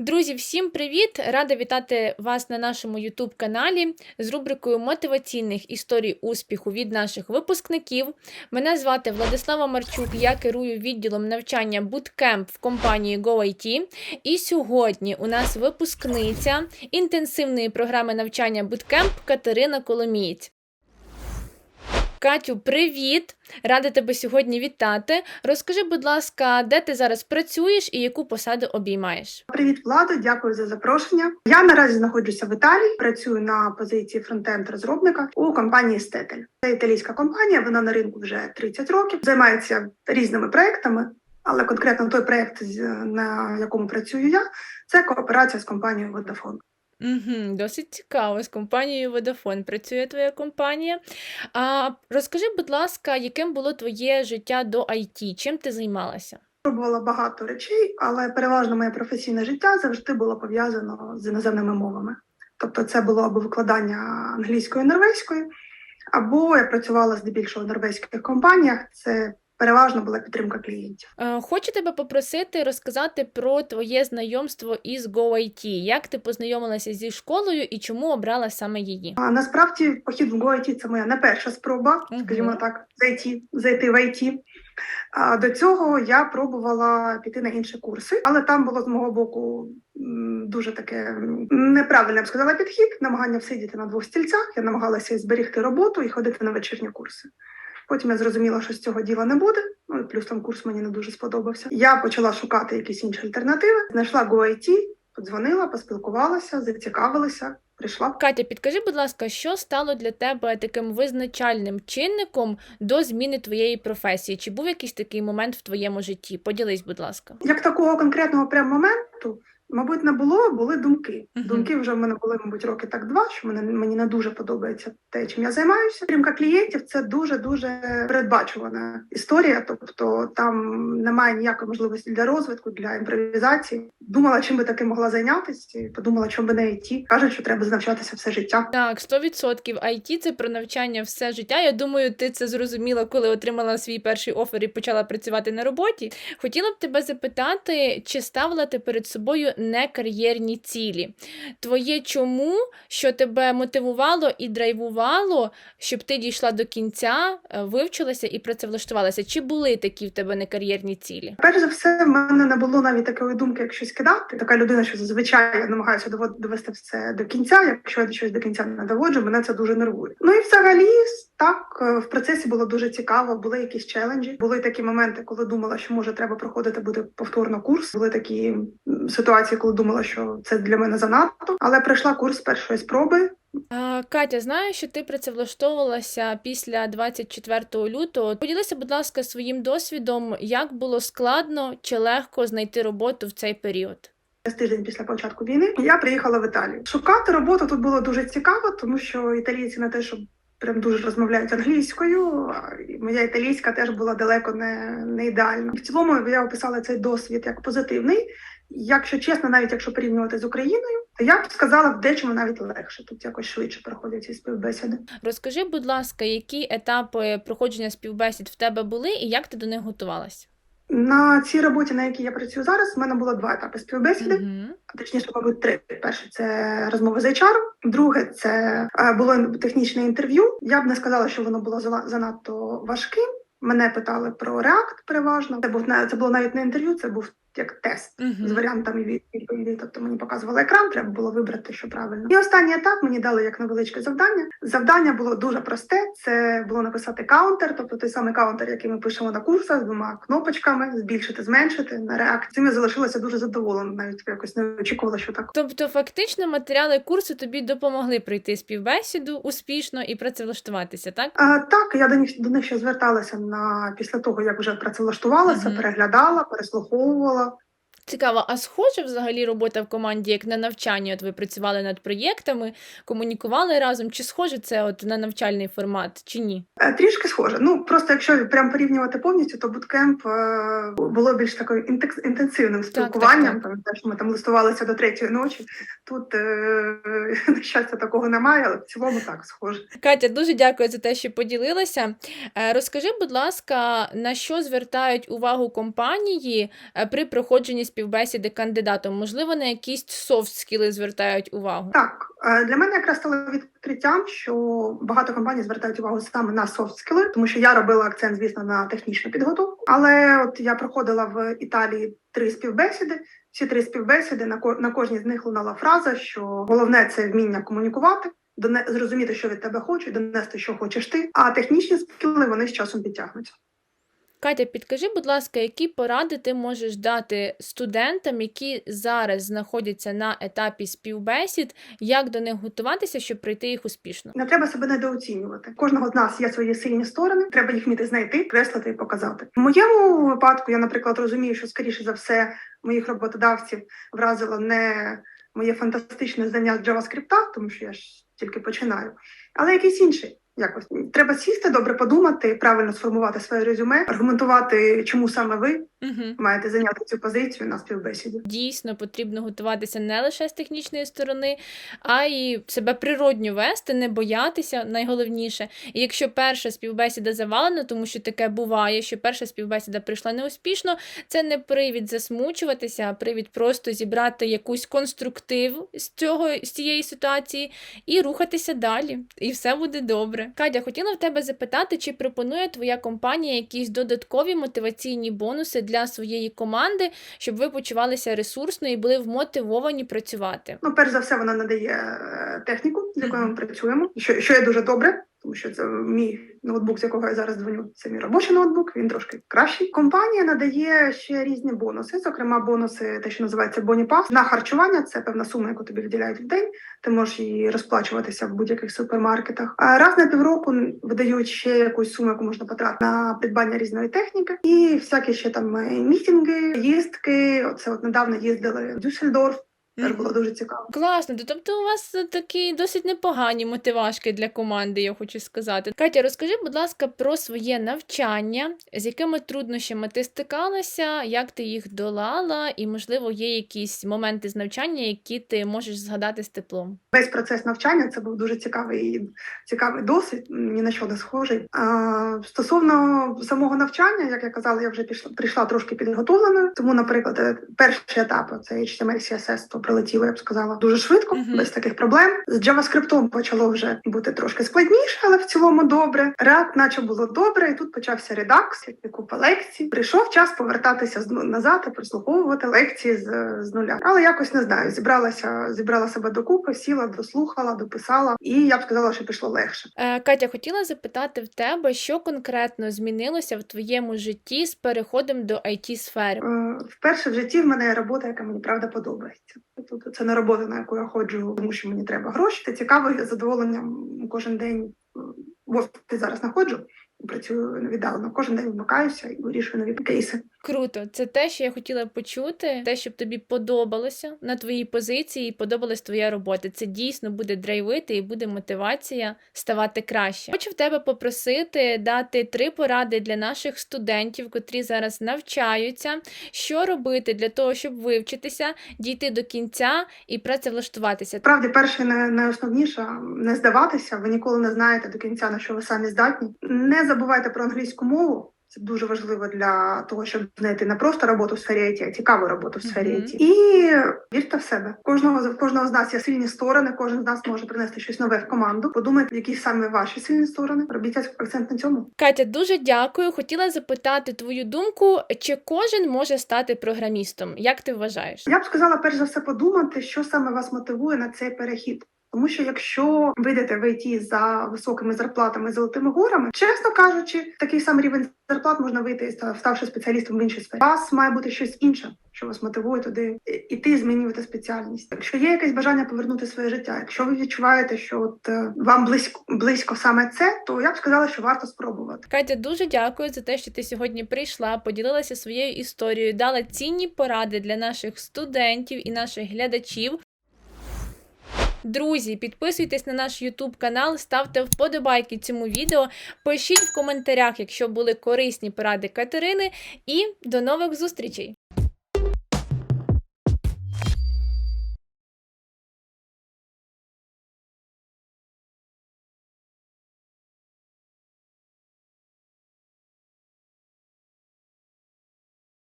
Друзі, всім привіт! Рада вітати вас на нашому YouTube каналі з рубрикою мотиваційних історій успіху від наших випускників. Мене звати Владислава Марчук, я керую відділом навчання Bootcamp в компанії GoIT. І сьогодні у нас випускниця інтенсивної програми навчання Bootcamp Катерина Коломієць. Катю, привіт! Рада тебе сьогодні вітати. Розкажи, будь ласка, де ти зараз працюєш і яку посаду обіймаєш? Привіт, Владо, дякую за запрошення. Я наразі знаходжуся в Італії. Працюю на позиції фронтенд розробника у компанії Стетель. Це італійська компанія. Вона на ринку вже 30 років. Займається різними проектами. Але конкретно той проект, на якому працюю я, це кооперація з компанією Vodafone. Угу, досить цікаво. З компанією Vodafone працює твоя компанія. А розкажи, будь ласка, яким було твоє життя до IT? Чим ти займалася? Пробувала багато речей, але переважно моє професійне життя завжди було пов'язано з іноземними мовами. Тобто, це було або викладання англійської норвезької, або я працювала здебільшого в норвезьких компаніях. Це переважно була підтримка клієнтів. Е, Хочу тебе попросити розказати про твоє знайомство із GoIT. Як ти познайомилася зі школою і чому обрала саме її? А насправді похід в GoIT – це моя не перша спроба, Мгм. скажімо так, зайти, зайти в IT. А до цього я пробувала піти на інші курси, але там було з мого боку дуже таке м, неправильне, я б сказала, підхід, намагання всидіти на двох стільцях. Я намагалася зберігти роботу і ходити на вечірні курси. Потім я зрозуміла, що з цього діла не буде. Ну і плюс там курс мені не дуже сподобався. Я почала шукати якісь інші альтернативи. Знайшла GoIT, подзвонила, поспілкувалася, зацікавилася, прийшла. Катя, підкажи, будь ласка, що стало для тебе таким визначальним чинником до зміни твоєї професії? Чи був якийсь такий момент в твоєму житті? Поділись, будь ласка. Як такого конкретного прям моменту, мабуть, не було, були думки. Мгм. Думки вже в мене були, мабуть, роки так два, що мене мені не дуже подобається те, чим я займаюся. Підтримка клієнтів це дуже дуже передбачувана історія. Тобто там немає ніякої можливості для розвитку, для імпровізації. Думала, чим би таким могла зайнятися, і подумала, чим би не йти. Кажуть, що треба навчатися все життя. Так, 100% IT – це про навчання все життя. Я думаю, ти це зрозуміла, коли отримала свій перший офер і почала працювати на роботі. Хотіла б тебе запитати, чи ставила ти перед собою некар'єрні цілі? Твоє чому, що тебе мотивувало і драйвувало, щоб ти дійшла до кінця, е, вивчилася і працевлаштувалася? Чи були такі в тебе некар'єрні цілі? Перш за все, в мене не було навіть такої думки, як щось кидати. Така людина, що зазвичай я намагаюся довести все до кінця. Якщо я щось до кінця не доводжу, мене це дуже нервує. Ну і взагалі, так е, в процесі було дуже цікаво. Були якісь челенджі. Були такі моменти, коли думала, що може треба проходити буде повторно курс. Були такі м, ситуації, коли думала, що це для мене занадто. Але пройшла курс першої спроби. Катя, знаю, що ти працевлаштовувалася після 24 лютого. Поділися, будь ласка, своїм досвідом, як було складно чи легко знайти роботу в цей період? З тиждень після початку війни я приїхала в Італію. Шукати роботу тут було дуже цікаво, тому що італійці не те, що прям дуже розмовляють англійською. а і Моя італійська теж була далеко не, не ідеальна. В цілому я описала цей досвід як позитивний. Якщо чесно, навіть якщо порівнювати з Україною, то я б сказала в дечому навіть легше. Тут якось швидше проходять ці співбесіди. Розкажи, будь ласка, які етапи проходження співбесід в тебе були і як ти до них готувалась? На цій роботі, на якій я працюю зараз, в мене було два етапи співбесіди. Мгм. Точніше, мабуть, три. Перше це розмови з HR, друге це е, було технічне інтерв'ю. Я б не сказала, що воно було занадто важким. Мене питали про React переважно. Це був це було навіть не інтерв'ю, це був як тест Мгм. з варіантами від- відповідей. Тобто мені показували екран, треба було вибрати, що правильно. І останній етап мені дали як невеличке завдання. Завдання було дуже просте. Це було написати каунтер, тобто той самий каунтер, який ми пишемо на курсах з двома кнопочками, збільшити, зменшити на реакцію. Цим я залишилася дуже задоволена. Навіть якось не очікувала, що так. Тобто, фактично, матеріали курсу тобі допомогли пройти співбесіду успішно і працевлаштуватися, так? А, так, я до них до них ще зверталася на після того, як вже працевлаштувалася, Мгм. переглядала, переслуховувала. Цікаво, а схожа взагалі робота в команді, як на навчанні? От ви працювали над проєктами, комунікували разом? Чи схоже це от на навчальний формат, чи ні? Е, Трішки схоже. Ну просто якщо прям порівнювати повністю, то буткемп було більш такою інтенсивним спілкуванням. так. Там теж ми там листувалися до третьої ночі. Тут е, на щастя такого немає, але в цілому так схоже. Катя, дуже дякую за те, що поділилася. Е, Розкажи, будь ласка, на що звертають увагу компанії при проходженні співбесіди? Співбесіди кандидатом? Можливо, на якісь софт скіли звертають увагу? Так, е, для мене якраз стало відкриттям, що багато компаній звертають увагу саме на софт скіли, тому що я робила акцент, звісно, на технічну підготовку. Але от я проходила в Італії три співбесіди. Всі три співбесіди на ко- на кожній з них лунала фраза, що головне це вміння комунікувати. доне- Зрозуміти, що від тебе хочуть, донести, що хочеш ти. А технічні скіли вони з часом підтягнуться. Катя, підкажи, будь ласка, які поради ти можеш дати студентам, які зараз знаходяться на етапі співбесід, як до них готуватися, щоб пройти їх успішно? Не треба себе недооцінювати. Кожного з нас є свої сильні сторони. Треба їх вміти знайти, креслити і показати. В моєму випадку я, наприклад, розумію, що скоріше за все моїх роботодавців вразило не моє фантастичне знання з JavaScript, тому що я ж тільки починаю, але якийсь інший. Якось. Треба сісти, добре подумати, правильно сформувати своє резюме, аргументувати, чому саме ви Угу. маєте зайняти цю позицію на співбесіді. Дійсно потрібно готуватися не лише з технічної сторони, а й себе природньо вести, не боятися, найголовніше. І якщо перша співбесіда завалена, тому що таке буває, що перша співбесіда прийшла неуспішно, це не привід засмучуватися, а привід просто зібрати якусь конструктив з цього з цієї ситуації і рухатися далі. І все буде добре. Катя, хотіла в тебе запитати, чи пропонує твоя компанія якісь додаткові мотиваційні бонуси для своєї команди, щоб ви почувалися ресурсно і були вмотивовані працювати. Ну, перш за все, вона надає е, техніку, з якою ми працюємо, що, що є дуже добре, тому що це мій ноутбук, з якого я зараз дзвоню. Це мій робочий ноутбук, він трошки кращий. Компанія надає ще різні бонуси, зокрема, бонуси, те, що називається боніпас. На харчування це певна сума, яку тобі виділяють в день. Ти можеш її розплачуватися в будь-яких супермаркетах. А раз на півроку видають ще якусь суму, яку можна потратити на придбання різної техніки, і всякі ще там мітинги, їздки. Оце от недавно їздили в Дюссельдорф. Теж було дуже цікаво. Класно, тобто у вас е, такі досить непогані мотивашки для команди, я хочу сказати. Катя, розкажи, будь ласка, про своє навчання, з якими труднощами ти стикалася, як ти їх долала, і, можливо, є якісь моменти з навчання, які ти можеш згадати з теплом. Весь процес навчання це був дуже цікавий цікавий досвід, ні на що не схожий. А, стосовно самого навчання, як я казала, я вже пішла прийшла трошки підготовленою. Тому, наприклад, е, перший етап це HTML, CSS, то прилетіло, я б сказала, дуже швидко, Мгм. без таких проблем. З JavaScript почало вже бути трошки складніше, але в цілому добре. React наче було добре, і тут почався Redux, і купа лекцій. Прийшов час повертатися назад і прослуховувати лекції з, з нуля. Але якось не знаю, зібралася, зібрала себе докупи, сіла, дослухала, дописала, і я б сказала, що пішло легше. Е, Катя, хотіла запитати в тебе, що конкретно змінилося в твоєму житті з переходом до it сфери Е, Вперше в житті в мене є робота, яка мені правда подобається. Тобто це не робота, на яку я ходжу, тому що мені треба гроші. Це цікаво, я задоволенням кожен день е, в офісі зараз знаходжу. Працюю віддалено. Кожен день вмикаюся і вирішую нові кейси. Круто, це те, що я хотіла почути, те, щоб тобі подобалося на твоїй позиції, і подобалась твоя робота. Це дійсно буде драйвити і буде мотивація ставати краще. Хочу в тебе попросити дати три поради для наших студентів, котрі зараз навчаються, що робити для того, щоб вивчитися, дійти до кінця і працевлаштуватися. Справді, перше не найосновніше не здаватися. Ви ніколи не знаєте до кінця на що ви самі здатні. Не забувайте про англійську мову. Це дуже важливо для того, щоб знайти не просто роботу в сфері IT, а цікаву роботу в сфері. IT. І вірте в себе. Кожного кожного з нас є сильні сторони. Кожен з нас може принести щось нове в команду. Подумайте, які саме ваші сильні сторони. Робіть акцент на цьому. Катя, дуже дякую. Хотіла запитати твою думку, чи кожен може стати програмістом? Як ти вважаєш? Я б сказала, перш за все, подумати, що саме вас мотивує на цей перехід. Тому що якщо ви йдете в ІТ за високими зарплатами, золотими горами, чесно кажучи, такий самий рівень зарплат можна вийти, ставши спеціалістом в іншій сфері. Вас має бути щось інше, що вас мотивує туди іти, змінювати спеціальність. Якщо є якесь бажання повернути своє життя, якщо ви відчуваєте, що от е, вам близько близько саме це, то я б сказала, що варто спробувати. Катя, дуже дякую за те, що ти сьогодні прийшла, поділилася своєю історією, дала цінні поради для наших студентів і наших глядачів. Друзі, підписуйтесь на наш YouTube канал, ставте вподобайки цьому відео, пишіть в коментарях, якщо були корисні поради Катерини, і до нових зустрічей!